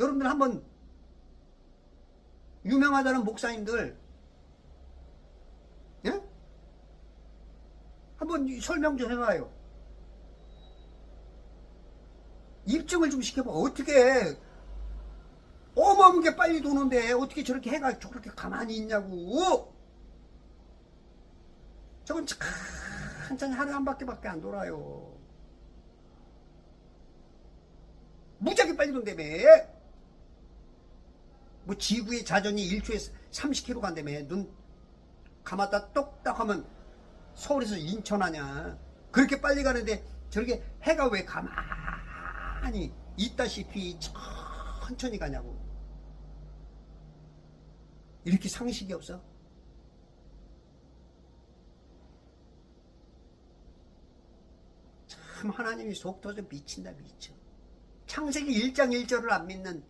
여러분들 한번 유명하다는 목사님들 예? 한번 이 설명 좀 해봐요. 입증을 좀 시켜봐. 어떻게 어마어마하게 빨리 도는데 어떻게 저렇게 해가 저렇게 가만히 있냐고. 저건 천천히 하루에 한 바퀴밖에 안 돌아요. 무지하게 빨리 돈다며. 뭐 지구의 자전이 1초에 30km 간다며. 눈 감았다 똑딱 하면 서울에서 인천 하냐. 그렇게 빨리 가는데 저렇게 해가 왜 가만히 있다시피 천천히 가냐고. 이렇게 상식이 없어? 참 하나님이 속 터져 미친다 미쳐. 창세기 1장 1절을 안 믿는